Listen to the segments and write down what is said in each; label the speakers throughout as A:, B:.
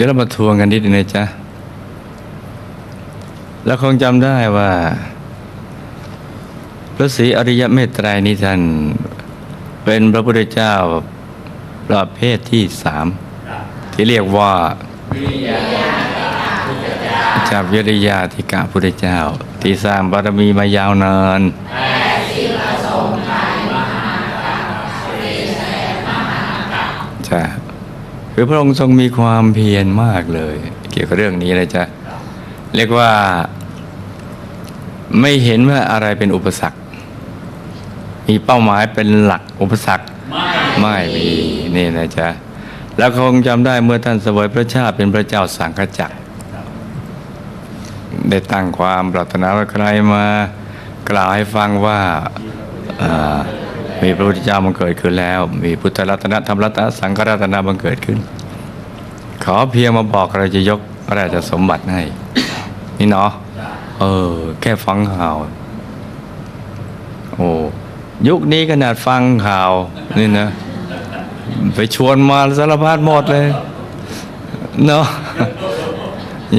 A: ดี๋ยวเรามาทวงกันนิดนึงนะจ๊ะแล้วคงจำได้ว่าพระศรีอริยเมตไตรนี้ท่านเป็นพระพุทธเจ้าประเภทที่สามที่เรียกว่าจากวิริยาธิกาพุทธเจ้า ที่สร้างบารมีมายาวนาน คือพระองค์ทรงมีความเพียรมากเลย เกี่ยวกับเรื่องนี้เลยจ้ะเรียกว่าไม่เห็นว่าอะไรเป็นอุปสรรค มีเป้าหมายเป็นหลักอุปสรรคไม่มีนี่นะจ๊ะแล้วคงจำได้เมื่อท่านเสวยพระชาติเป็นพระเจ้าสังฆจักร ได้ตั้งความปรารถนาว่าใครมากล่าวให้ฟังว่ามีพระพุทธเจ้าบังเกิดขึ้นแล้ว มีพุทธรัตนธรรมรัตนสังฆรัตนะบังเกิดขึ้น อเพียงมาบอกเราจะยกพระราชสมบัติให้ นี่เนาะเออ แค่ฟังข่าว โอ้ยุคนี้ขนาดฟังข่าว นี่นะ ไปชวนมาสารพัดหมดเลย เนาะ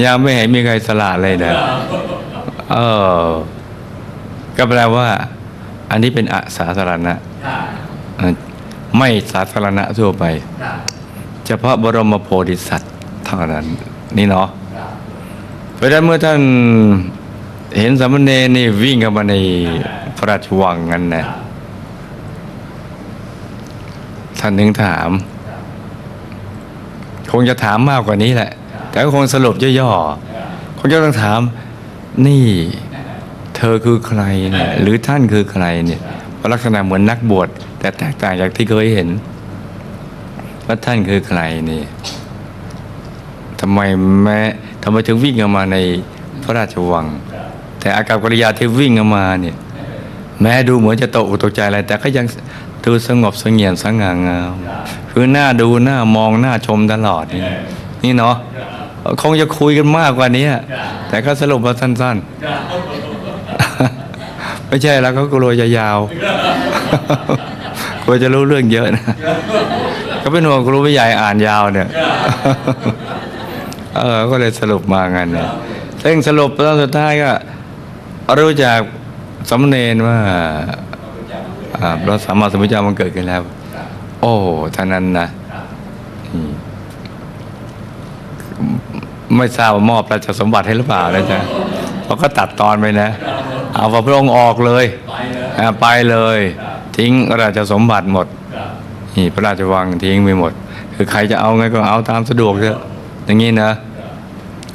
A: ยังไม่เห็นมีใครสละเลยนะเออ ก็แปลว่า อันนี้เป็นอาสาธารณะ ไม่สาธารณะทั่วไป ฉพาะบรมโพธิสัตว์เท่านั้นนี่เนาะเพราะฉะนั้นเมื่อท่านเห็นสามเณรนี่วิ่งเข้ามาในพระราชวังนั้นนะท่านถึงถาม คงจะถามมากกว่านี้แหละ แต่ก็คงสรุปย่อๆคงจะต้องถาม นี่ เธอคือใครเนี่ยหรือท่านคือใครเนี่ยเพราะลักษณะเหมือนนักบวชแต่แตกต่างจากที่เคยเห็น ว่าท่านคือใครนี่ทำไมแม้ทำไมถึงวิ่งออกมาในพระราชวัง แต่อากับกิริยาที่วิ่งออกมาเนี่ยแม้ดูเหมือนจะตกอกตกใจอะไร แต่ก็ยังดูสงบสงียมสง่างามคือหน้าดูหน้ามองหน้าชมตลอดนี่นี่เนาะคงจะคุยกันมากกว่านี้แต่ก็สรุปมาสั้นๆ ไม่ใช่แล้วเขากลัวจะยาวกลัวจะรู้เรื่องเยอะนะ ก็เป็นห่วงครูผู้ใหญ่อ่านยาวเนี่ย เออ ก็เลยสรุปมางั้นเนี่ยซึ่งสรุปตอนสุดท้ายก็ รู้จักสำเนนว่าอ่าพระสัมมาสัมพุทธเจ้ามันเกิดขึ้นแล้ว โอ้ท่านั้นนะอืมไม่ทราบว่ามอบราชสมบัติให้หรือเปล่านะจ๊ะเขาก็ตัดตอนไปนะ เอาพระองค์ออกเลยอ่าไปเลย ทิ้งราชสมบัติหมด นี่พระราชวังทิ้งไปหมด คือใครจะเอาไงก็เอาตามสะดวกเถอะอย่างนี้นะ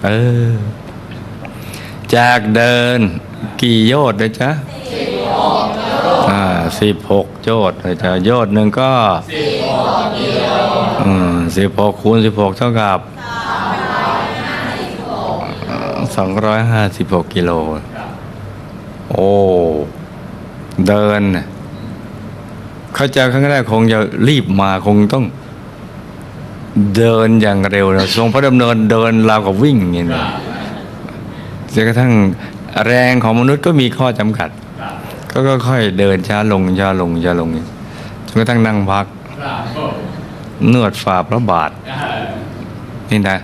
A: เออ จากเดินกี่โยชน์นะจ๊ะอ่าสิบหกโยชน์นะจ๊ะโยชน์หนึ่งก็อืมสิบหกคูณสิบหกเท่ากับสองร้อยห้าสิบหกกิโล โอ้ เดิน เข้าใจครั้งแรกคงจะรีบมาคงต้องเดินอย่างเร็วนะทรงพระดำเนินเดินราวกับวิ่งอย่างนี้นะจนกระทั่งแรงของมนุษย์ก็มีข้อจำกัด ก็ค่อยๆเดินช้าลงช้าลงช้าลงจนกระทั่งนั่งพักนวดฝ่าพระบาท นี่นะ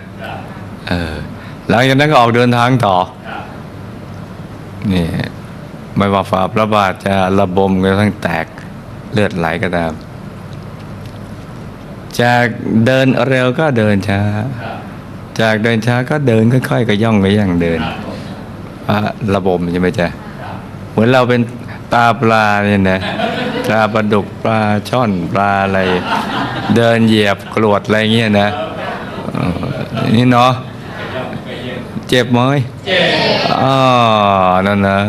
A: เออหลังจากนั้นก็ออกเดินทางต่อนี่ไม่ว่าฝ่าพระบาทจะระบมกระทั่งแตก เลือดไหลก็ตาม จากเดินเร็วก็เดินช้า จากเดินช้าก็เดินค่อยๆก็ย่องก็ย่างเดินอะระบมใช่ไหมจ๊ะเหมือนเราเป็นตาปลาเนี่ยนะปลาปลาดุกปลาช่อนปลาอะไร เดินเหยียบกรวดอะไรเงี้ยนะเออนี่เนาะเจ็บไหมเจ็บอ๋อนั่นนะ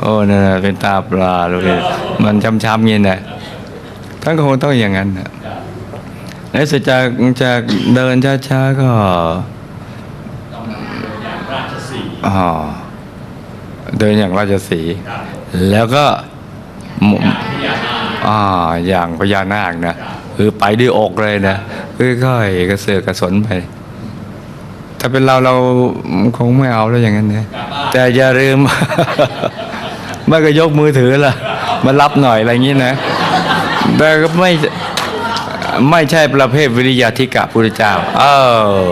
A: โอ้นั่นนะเป็นตาปลาเลยมันช้ำๆเงี้ยนะ ท่านก็คงต้องอย่างนั้นนะในสุดจากจากเดินช้าๆก็อ๋อเดินอย่างราชสีห์แล้วก็หมอ่าอย่างพญานาคนะคือไปด้วยอกเลยนะค่อยๆกระเสือกกระสนไป ถ้าเป็นเราเราคงไม่เอาแล้วอย่างนั้นนะแต่อย่าลืมไม่ก็ยกมือถือล่ะ มารับหน่อยอะไรอย่างนี้นะ แต่ก็ไม่ไม่ใช่ประเภทวิริยาธิกะพุทธเจ้า เออ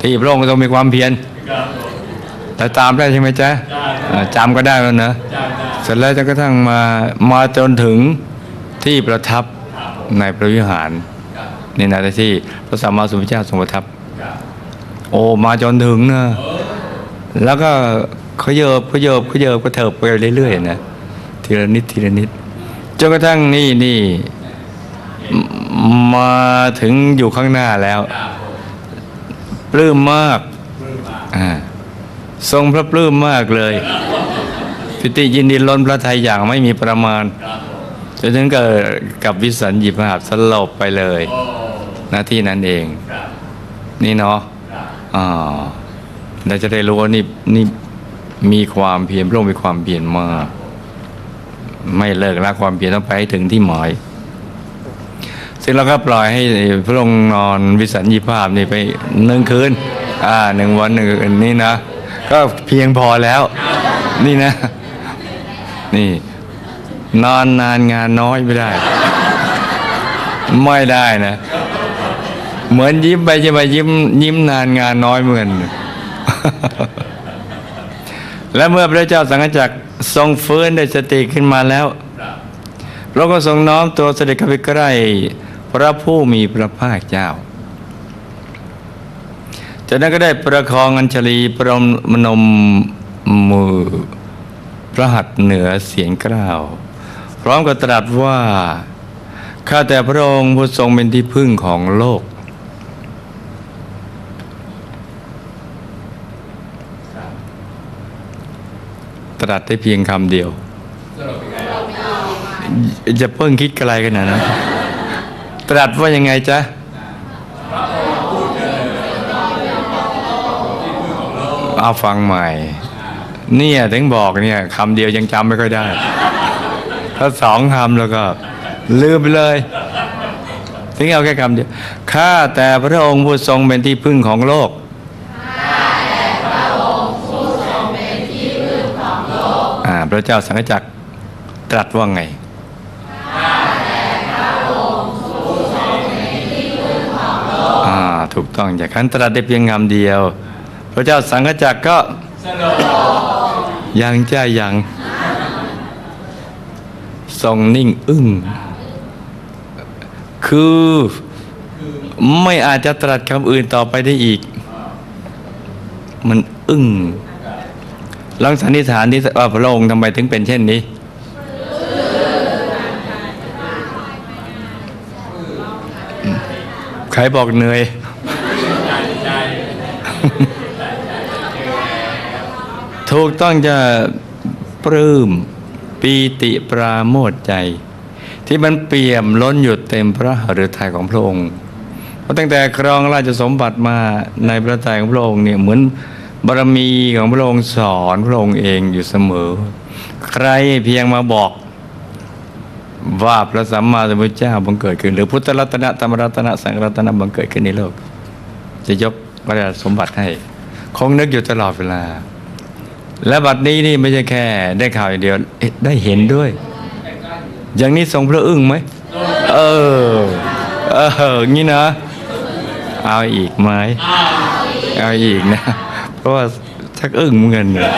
A: ที่พระองค์ทรงมีความเพียรแต่ตามได้ใช่ไหมจ๊ะจำก็ได้แล้วนะเสร็จแล้วจนกระทั่งมามาจนถึงที่ประทับในพระวิหารนี่นะที่พระสัมมาสัมพุทธเจ้าทรงประทับ โอ้มาจนถึงนะแล้วก็ขยเยบขยเยบขยเยบก็เถิบไปเรื่อยๆนะทีละนิดทีละนิด จนกระทั่งนี่นี่มาถึงอยู่ข้างหน้าแล้วปลื้มมากอ่าทรงพระปลื้มมากเลยพิติยินดีล้นพระทัยอย่างไม่มีประมาณจนถึงกับกับวิสัญญีภาสลบไปเลยหน้าที่นั้นเอง นี่เนาะอ่าเราจะได้รู้ว่านี่นี่มีความเพียรพระองค์มีความเพียรมาก ไม่เลิกละความเพียรต้องไปให้ถึงที่หมาย ซึ่งเราก็ปล่อยให้พระองค์นอนวิสัญญีภาพนี่ไปหนึ่งคืน อ่าหนึ่งวันหนึ่งคืนนี่นะ ก็เพียงพอแล้ว นี่นะ นี่ นอนนานงานน้อยไม่ได้ ไม่ได้นะ เหมือนยิ้มไปจะมายิ้ม ยิ้มนานงานน้อยเหมือน และเมื่อพระเจ้าสังฆจักร ทรงฟื้นได้สติขึ้นมาแล้วพระองค์ก็ทรงน้อมตัวเสด็จเข้าไปใกล้พระผู้มีพระภาคเจ้าจากนั้นก็ได้ประคองอัญชลีประมนมมือพระหัตถ์เหนือเสียงกล่าว พร้อมกับตรัสว่า ข้าแต่พระองค์ผู้ทรงเป็นที่พึ่งของโลก รัสได้เพียงคำเดียว จะเพิ่งคิดไกลขนาดนั้นตรัสว่ายังไงจ๊ะเอาฟังใหม่ เนี่ยถึงบอกเนี่ยคำเดียวยังจำไม่ค่อยได้ ถ้าสองคำแล้วก็ ลืมไปเลยถึงเอาแค่คำเดียวข้าแต่พระองค์ผู้ทรงเป็นที่พึ่งของโลก ระเจ้าสังฆจักรตรัสว่าไงถูกต้องจากนั้นตรัสได้เพียงคำเดียว พระเจ้าสังฆจักรก็ยังจ้ายังทรงนิ่งอึ้งคือไม่อาจจะตรัสคำอื่นต่อไปได้อีก มันอึ้ง ลองสันนิษฐานที่ว่าพระองค์ทำไมถึงเป็นเช่นนี้ ใครบอกเหนื่อย ถูกต้องจะปลื้มปีติปราโมทใจ ที่มันเปี่ยมล้นอยู่เต็มพระหฤทัยของพระองค์ตั้งแต่ครองราชสมบัติมาในพระทัยของพระองค์เนี่ยเหมือน บารมีของพระองค์สอนพระองค์เองอยู่เสมอ ใครเพียงมาบอกว่าพระสัมมาสัมพุทธเจ้าบังเกิดขึ้น หรือพุทธรัตนะธรรมรัตนะสังรัตนะบังเกิดขึ้นในโลก จะยกพระราชสมบัติให้ คงนึกอยู่ตลอดเวลา และบัดนี้นี่ไม่ใช่แค่ ได้ข่าวอย่างเดียวได้เห็นด้วย อย่างนี้ทรงพระอึ้งไหมเออเอองี้นะ เอาอีกไหมเอาอีกนะ เพราะว่าชักอึ้งเหมือนกันเนี่ย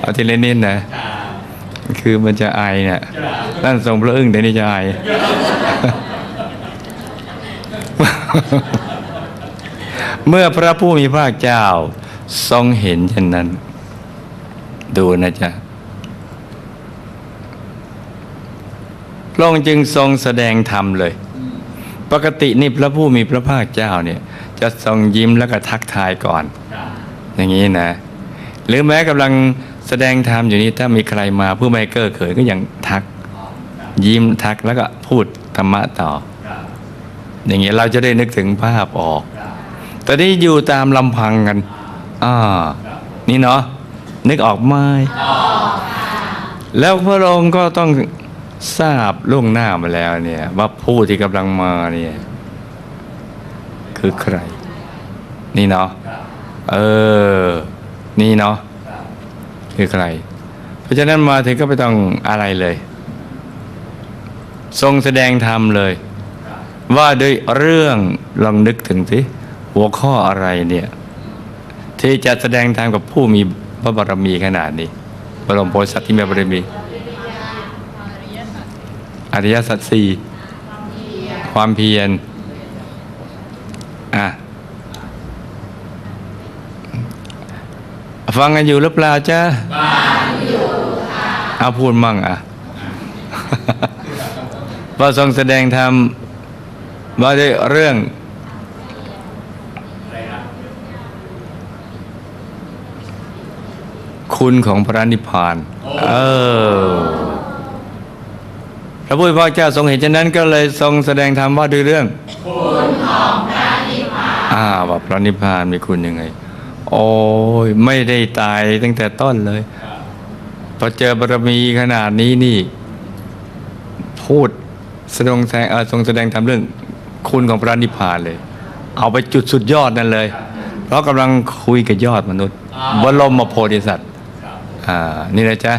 A: เอาทีละนิดนะ คือมันจะอายเนี่ยนั่นทรงพระอึ้งแต่นี่จะอายเมื่อพระผู้มีพระเจ้า ทรงเห็นเช่นนั้น ดูนะจ๊ะพระองค์จึงทรงแสดงธรรมเลย ปกตินี่พระผู้มีพระภาคเจ้าเนี่ย จะทรงยิ้มแล้วก็ทักทายก่อน อย่างนี้นะ หรือแม้กำลังแสดงธรรมอยู่นี้ถ้ามีใครมาผู้ไม่เก้อเขินก็ยังทัก ยิ้มทักแล้วก็พูดธรรมะต่อ อย่างเงี้ยเราจะได้นึกถึงภาพออก แต่นี่อยู่ตามลำพังกันอ่านี่เนาะนึกออกไหมแล้วพระองค์ก็ต้องทราบล่วงหน้ามาแล้วเนี่ย ว่าผู้ที่กำลังมาเนี่ย คือใคร นี่เนาะเออ นี่เนาะคือใคร เพราะฉะนั้นมาถึงก็ไม่ต้องอะไรเลย ทรงแสดงธรรมเลย ว่าด้วยเรื่องลองนึกถึงสิหัวข้ออะไรเนี่ย ที่จะแสดงธรรมกับผู้มีพระบารมีขนาดนี้ บรมโพธิสัตว์ที่มีบารมีอริยสัจสี่ความเพียร อะฟังกันอยู่หรือเปล่าจ๊ะฟังอยู่ค่ะเอาพูดมั่งอะพอทรงแสดงธรรมว่าด้วยเรื่องคุณของพระนิพพาน เออ พระพุทธเจ้าทรงเห็นฉะนั้นก็เลยทรงแสดงธรรมว่าด้วยเรื่อง คุณของพระนิพพาน อ่าว่าพระนิพพานมีคุณยังไง โอ้ยไม่ได้ตายตั้งแต่ต้นเลยพอเจอบารมีขนาดนี้นี่ พูดแสดงแสงเออทรงแสดงธรรมเรื่องคุณของพระนิพพานเลย เอาไปจุดสุดยอดนั่นเลย เพราะกำลังคุยกับยอดมนุษย์บรมมโพธิสัตว์อ่านี่นะจ๊ะ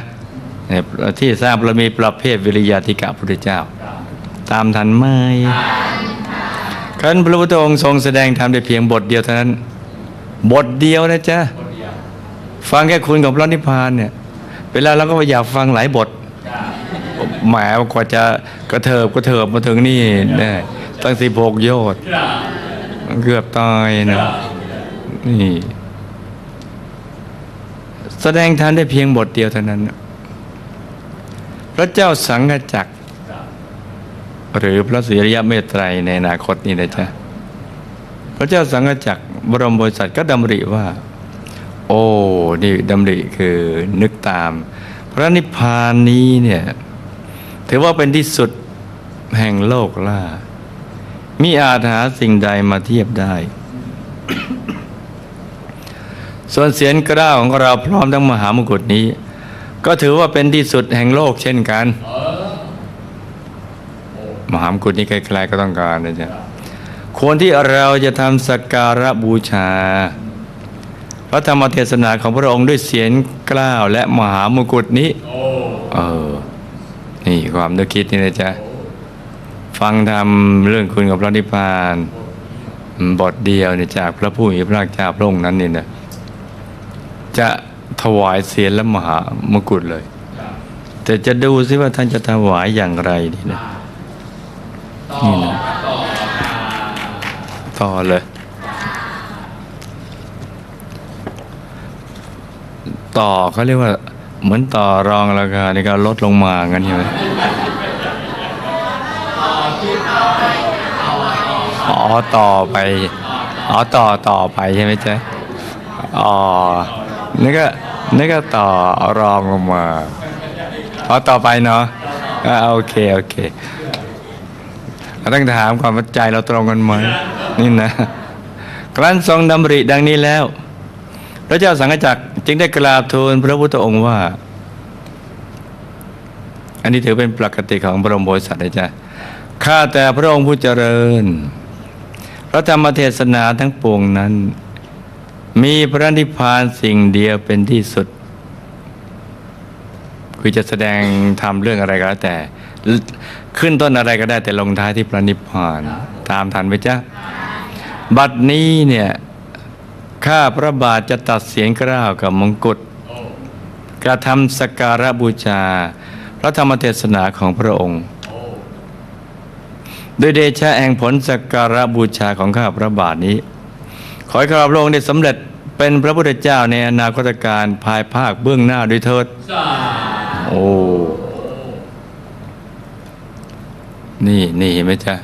A: ที่ทราบเรามีประเภทวิริยาธิกะพุทธเจ้า ตามทันไหม รั้นพระพุทธองค์ทรงแสดงธรรมได้เพียงบทเดียวเท่านั้น บทเดียวนะจ๊ะ ฟังแค่คุณของพระนิพพานเนี่ย เวลาเราก็อยากฟังหลายบทแหมกว่าจะกระเถิบกระเถิบมาถึงนี่ได้ตั้งสิบหกโยชน์เกือบตายนะนี่ แสดงธรรมได้เพียงบทเดียวเท่านั้น พระเจ้าสังฆจักร หรือพระศรีริยเมตไตรในอนาคตนี่นะจ๊ะพระเจ้าสังฆจักรบรมบริษัทก็ดำริว่า โอ้นี่ดำริคือนึกตาม พระนิพพานนี้เนี่ยถือว่าเป็นที่สุดแห่งโลกล่ามิอาจหาสิ่งใดมาเทียบได้ ส่วนเสียงกล้าของเราพร้อมทั้งมหามกุฏนี้ ก็ถือว่าเป็นที่สุดแห่งโลกเช่นกัน มหามกุฏนี้ใครๆก็ต้องการนะจ๊ะควรที่เราจะทำสักการะบูชา พระธรรมเทศนาของพระองค์ด้วยเสียงกล้าวและมหามกุฏนี้เออนี่ความนึกคิดนี่นะจ๊ะฟังทำเรื่องคุณกับพระนิพพานบทเดียวเนี่ยจากพระผู้มีพระภาคเจ้าพระองค์นั้นนี่นะจะถวายเสียงและมหามกุฏเลย แต่จะดูซิว่าท่านจะถวายอย่างไรนี่นะ นี่นะต่อเลย ต่อเขาเรียกว่า เหมือนต่อรองราคาในการลดลงมางั้นใช่ไหมอ๋อต่อไป อ๋อต่อต่อไปใช่ไหมจ๊ะอ๋อนี่ก็นี่ก็ต่อรองลงมาอ๋อต่อไปเนาะอ่าโอเค โอเค ต้องถามความใจเราตรงกันไหมนี่นะ ครั้นทรงดำริดังนี้แล้ว พระเจ้าสังฆจักรจึงได้กราบทูลพระพุทธองค์ว่า อันนี้ถือเป็นปกติของพระบรมโพธิสัตว์นะจ๊ะข้าแต่พระองค์ผู้เจริญ พระธรรมเทศนาทั้งปวงนั้น มีพระนิพพานสิ่งเดียวเป็นที่สุด คือจะแสดงทำเรื่องอะไรก็แล้วแต่ ขึ้นต้นอะไรก็ได้แต่ลงท้ายที่พระนิพพานตามทันไหมจ๊ะบัดนี้เนี่ยข้าพระบาทจะตัดเสียงกล้าวกับมงกุฎกระทำสกการะบูชา พระธรรมเทศนาของพระองค์โดยเดชะแห่งผลสกการะบูชาของข้าพระบาทนี้ ขอให้ข้าพระองค์ได้สำเร็จเป็นพระพุทธเจ้าในอนาคตการภายภาคเบื้องหน้าด้วยเถิด โอ้ นี่นี่เห็นไหมจ๊ะ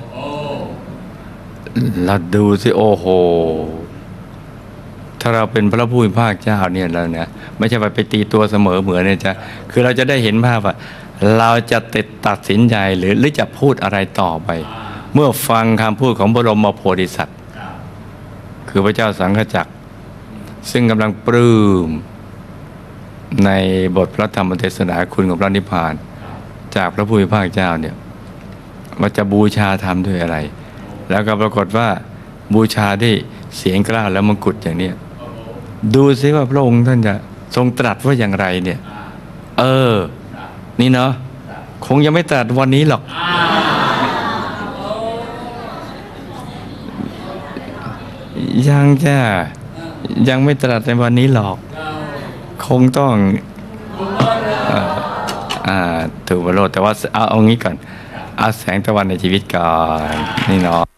A: เราดูสิโอ้โห ถ้าเราเป็นพระผู้มีภาคเจ้าเนี่ยเราเนี่ยไม่ใช่ว่าไปตีตัวเสมอเหมือนเนี่ยจ้ะคือเราจะได้เห็นภาพว่าเราจะติดตัดสินใจหรือหรือจะพูดอะไรต่อไป เมื่อฟังคำพูดของบรมโพธิสัตว์ คือพระเจ้าสังฆจักร ซึ่งกำลังปลื้มในบทพระธรรมเทศนาคุณของพระนิพพาน จากพระผู้มีภาคเจ้าเนี่ย ว่าจะบูชาทำด้วยอะไร แล้วก็ปรากฏว่าบูชาด้วเสียงกล้าแล้วมงกุฎอย่างนี้ดูซิว่าพระองค์ท่านจะทรงตรัสว่าอย่างไรเนี่ย เออ นี่เนาะคงยังไม่ตรัสวันนี้หรอก
B: ยังจ้ายังไม่ตรัสในวันนี้หรอก คงต้องอ่าถูกบโลดแต่ว่าเอาเอางี้ก่อน อาแสงตะวันในชีวิตก่อน นี่เนาะ